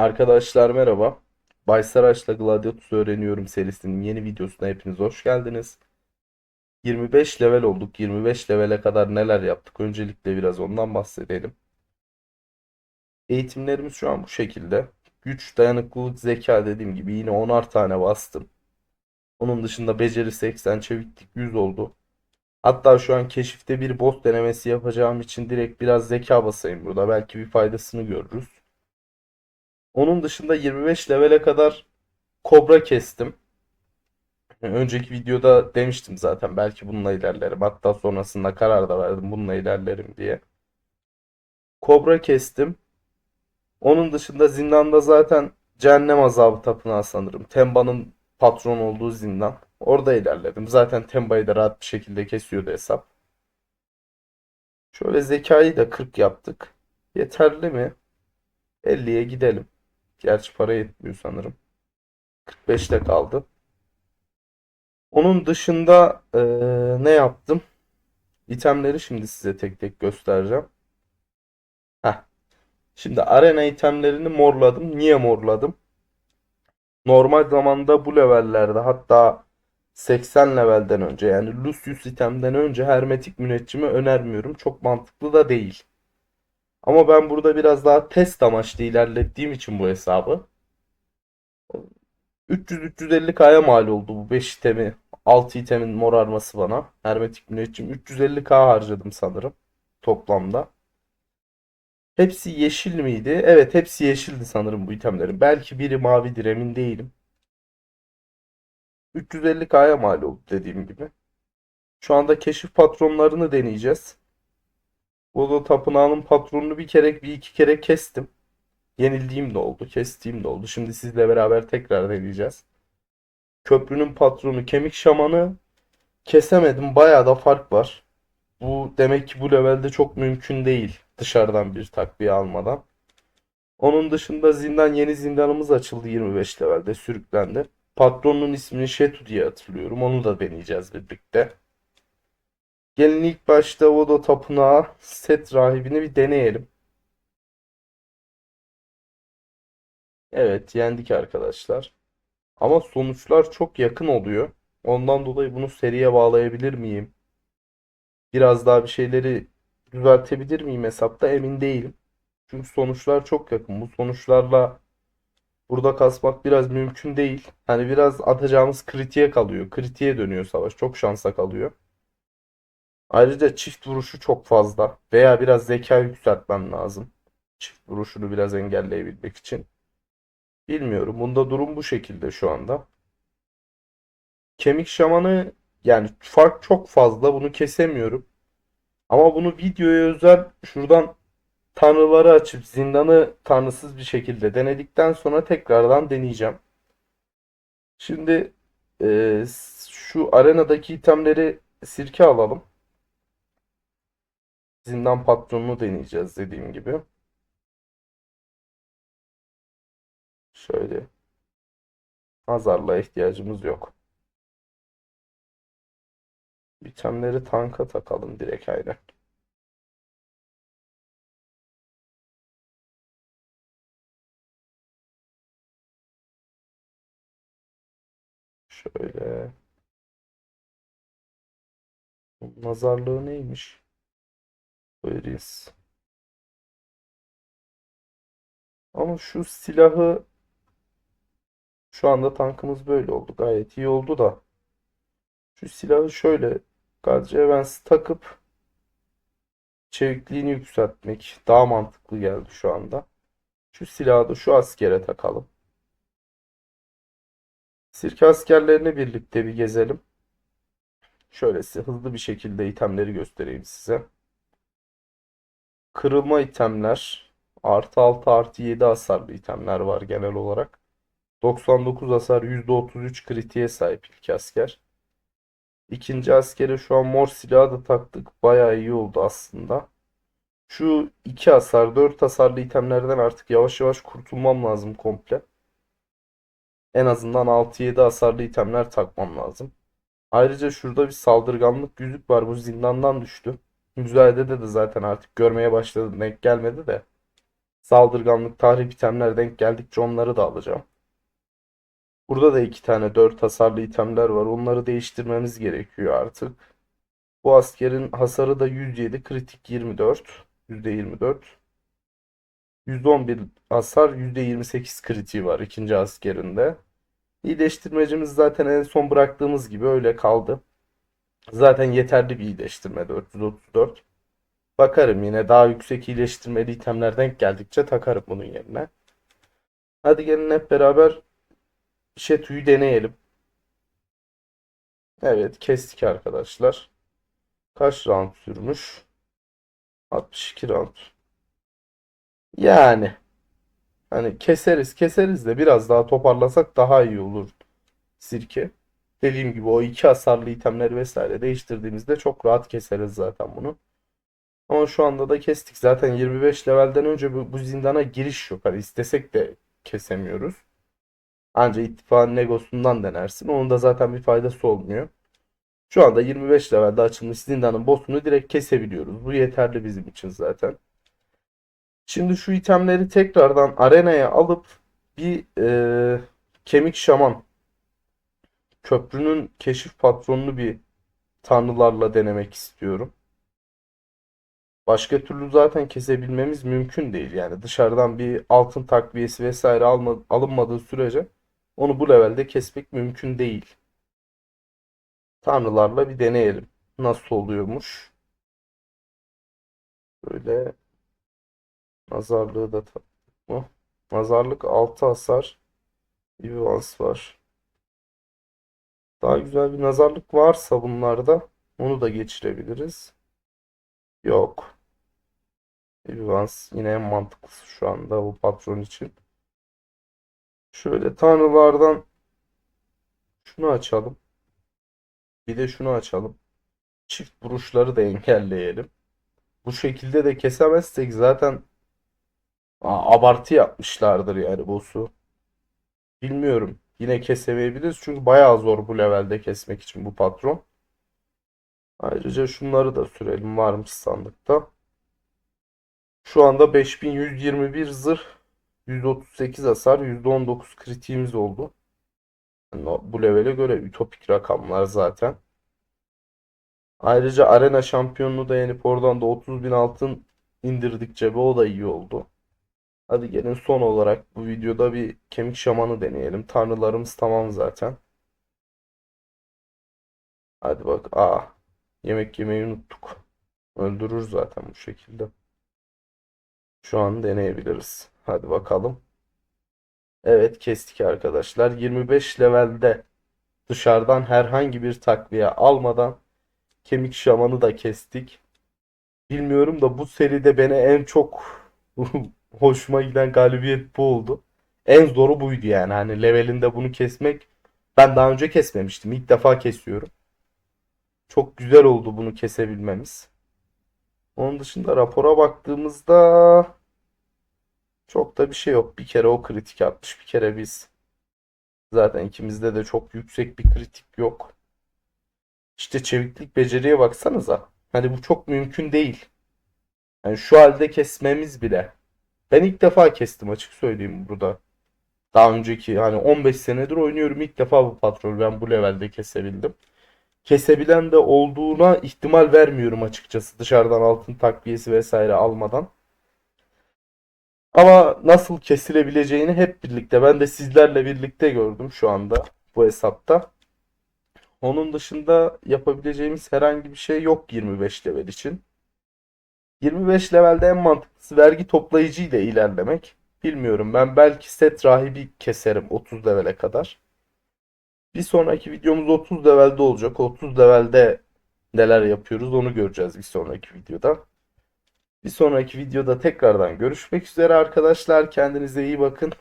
Arkadaşlar merhaba. Bay Saraç'la Gladiatus öğreniyorum serisinin yeni videosuna hepiniz hoş geldiniz. 25 level olduk. 25 levele kadar neler yaptık? Öncelikle biraz ondan bahsedelim. Eğitimlerimiz şu an bu şekilde. Güç, dayanıklılık, zeka dediğim gibi yine 10'ar tane bastım. Onun dışında beceri 80, çeviklik 100 oldu. Hatta şu an keşifte bir boss denemesi yapacağım için direkt biraz zeka basayım burada. Belki bir faydasını görürüz. Onun dışında 25 levele kadar kobra kestim. Önceki videoda demiştim zaten belki bununla ilerlerim. Hatta sonrasında karar da verdim bununla ilerlerim diye. Kobra kestim. Onun dışında zindanda zaten Cehennem Azabı Tapınağı sanırım. Temba'nın patron olduğu zindan. Orada ilerledim. Zaten Temba'yı da rahat bir şekilde kesiyordu hesap. Şöyle zekayı da 40 yaptık. Yeterli mi? 50'ye gidelim. Gerçi para yetmiyor sanırım. 45'te kaldı. Onun dışında eee, ne yaptım? İtemleri şimdi size tek tek göstereceğim. Heh. Şimdi arena itemlerini morladım. Niye morladım? Normal zamanda bu levellerde hatta 80 levelden önce yani Lucius itemden önce hermetik müneccimi önermiyorum. Çok mantıklı da değil. Ama ben burada biraz daha test amaçlı ilerlettiğim için bu hesabı 300-350k'ya mal oldu bu 5 itemi 6 itemin morarması bana. Hermetik müneccim 350k harcadım sanırım toplamda. Hepsi yeşil miydi? Evet hepsi yeşildi sanırım bu itemlerin. Belki biri mavidir emin değilim. 350k'ya mal oldu dediğim gibi. Şu anda keşif patronlarını deneyeceğiz. Vodo Tapınağı'nın patronunu bir kere bir iki kere kestim. Yenildiğim de oldu, kestiğim de oldu. Şimdi sizle beraber tekrar deneyeceğiz. Köprünün patronu Kemik Şaman'ı kesemedim. Bayağı da fark var. Bu demek ki bu levelde çok mümkün değil dışarıdan bir takviye almadan. Onun dışında zindan yeni zindanımız açıldı 25 levelde sürüklendi. Patronun ismini Shetu diye hatırlıyorum. Onu da deneyeceğiz birlikte. Gelin ilk başta Vodo Tapınağı set rahibini bir deneyelim. Evet yendik arkadaşlar. Ama sonuçlar çok yakın oluyor. Ondan dolayı bunu seriye bağlayabilir miyim? Biraz daha bir şeyleri düzeltebilir miyim hesapta emin değilim. Çünkü sonuçlar çok yakın. Bu sonuçlarla burada kasmak biraz mümkün değil. Hani biraz atacağımız kritiğe kalıyor. Kritiğe dönüyor savaş. Çok şansa kalıyor. Ayrıca çift vuruşu çok fazla. Veya biraz zeka yükseltmem lazım. Çift vuruşunu biraz engelleyebilmek için. Bilmiyorum. Bunda durum bu şekilde şu anda. Kemik şamanı yani fark çok fazla. Bunu kesemiyorum. Ama bunu videoya özel şuradan tanrıları açıp zindanı tanrısız bir şekilde denedikten sonra tekrardan deneyeceğim. Şimdi e, şu arenadaki itemleri sirke alalım. Zindan patronunu deneyeceğiz dediğim gibi. Şöyle. Azarla ihtiyacımız yok. İtemleri tanka takalım direkt aynen. Şöyle. Nazarlığı neymiş? Veririz. Ama şu silahı şu anda tankımız böyle oldu. Gayet iyi oldu da. Şu silahı şöyle Gadget Evans takıp çevikliğini yükseltmek daha mantıklı geldi şu anda. Şu silahı da şu askere takalım. Sirke askerlerini birlikte bir gezelim. Şöyle size hızlı bir şekilde itemleri göstereyim size. Kırılma itemler. Artı 6 artı 7 hasarlı itemler var genel olarak. 99 hasar %33 kritiğe sahip ilk asker. İkinci askere şu an mor silahı da taktık. Bayağı iyi oldu aslında. Şu 2 hasar 4 hasarlı itemlerden artık yavaş yavaş kurtulmam lazım komple. En azından 6-7 hasarlı itemler takmam lazım. Ayrıca şurada bir saldırganlık yüzük var. Bu zindandan düştü. Müzayedede de zaten artık görmeye başladım. Denk gelmedi de. Saldırganlık, tahrip itemler denk geldikçe onları da alacağım. Burada da iki tane 4 hasarlı itemler var. Onları değiştirmemiz gerekiyor artık. Bu askerin hasarı da 107, kritik 24, %24. 111 hasar, %28 kritiği var ikinci askerinde. İyileştirmecimiz zaten en son bıraktığımız gibi öyle kaldı. Zaten yeterli bir iyileştirme 434. Bakarım yine daha yüksek iyileştirmeli itemler geldikçe takarım bunun yerine. Hadi gelin hep beraber Şetu'yu deneyelim. Evet kestik arkadaşlar. Kaç round sürmüş? 62 round. Yani hani keseriz keseriz de biraz daha toparlasak daha iyi olur sirke. Dediğim gibi o iki hasarlı itemleri vesaire değiştirdiğimizde çok rahat keseriz zaten bunu. Ama şu anda da kestik. Zaten 25 levelden önce bu, bu zindana giriş yok. Hani istesek de kesemiyoruz. Anca ittifakın negosundan denersin. Onun da zaten bir faydası olmuyor. Şu anda 25 levelde açılmış zindanın boss'unu direkt kesebiliyoruz. Bu yeterli bizim için zaten. Şimdi şu itemleri tekrardan arenaya alıp bir e, kemik şaman köprünün keşif patronunu bir tanrılarla denemek istiyorum. Başka türlü zaten kesebilmemiz mümkün değil. Yani dışarıdan bir altın takviyesi vesaire alma, alınmadığı sürece onu bu levelde kesmek mümkün değil. Tanrılarla bir deneyelim. Nasıl oluyormuş? Böyle nazarlığı da mı? Nazarlık 6 hasar. Vivans var. Daha güzel bir nazarlık varsa bunlarda onu da geçirebiliriz. Yok. Vivans yine en mantıklısı şu anda bu patron için. Şöyle tanrılardan şunu açalım. Bir de şunu açalım. Çift vuruşları da engelleyelim. Bu şekilde de kesemezsek zaten Aa, abartı yapmışlardır yani boss'u. Bilmiyorum. Yine kesemeyebiliriz çünkü bayağı zor bu levelde kesmek için bu patron. Ayrıca şunları da sürelim varmış sandıkta. Şu anda 5121 zırh, 138 hasar, %19 kritiğimiz oldu. Yani bu levele göre ütopik rakamlar zaten. Ayrıca arena şampiyonluğu da yenip oradan da 30 bin altın indirdik cebe o da iyi oldu. Hadi gelin son olarak bu videoda bir kemik şamanı deneyelim. Tanrılarımız tamam zaten. Hadi bak. Aa, yemek yemeyi unuttuk. Öldürür zaten bu şekilde. Şu an deneyebiliriz. Hadi bakalım. Evet kestik arkadaşlar. 25 levelde dışarıdan herhangi bir takviye almadan kemik şamanı da kestik. Bilmiyorum da bu seride beni en çok hoşuma giden galibiyet bu oldu. En zoru buydu yani. Hani levelinde bunu kesmek ben daha önce kesmemiştim. İlk defa kesiyorum. Çok güzel oldu bunu kesebilmemiz. Onun dışında rapora baktığımızda çok da bir şey yok. Bir kere o kritik atmış, bir kere biz. Zaten ikimizde de çok yüksek bir kritik yok. İşte çeviklik beceriye baksanıza. Hani bu çok mümkün değil. Yani şu halde kesmemiz bile. Ben ilk defa kestim açık söyleyeyim burada. Daha önceki hani 15 senedir oynuyorum ilk defa bu patrol ben bu levelde kesebildim. Kesebilen de olduğuna ihtimal vermiyorum açıkçası dışarıdan altın takviyesi vesaire almadan. Ama nasıl kesilebileceğini hep birlikte ben de sizlerle birlikte gördüm şu anda bu hesapta. Onun dışında yapabileceğimiz herhangi bir şey yok 25 level için. 25 levelde en mantıklısı vergi toplayıcı ile ilerlemek. Bilmiyorum ben belki set rahibi keserim 30 levele kadar. Bir sonraki videomuz 30 levelde olacak. 30 levelde neler yapıyoruz onu göreceğiz bir sonraki videoda. Bir sonraki videoda tekrardan görüşmek üzere arkadaşlar. Kendinize iyi bakın.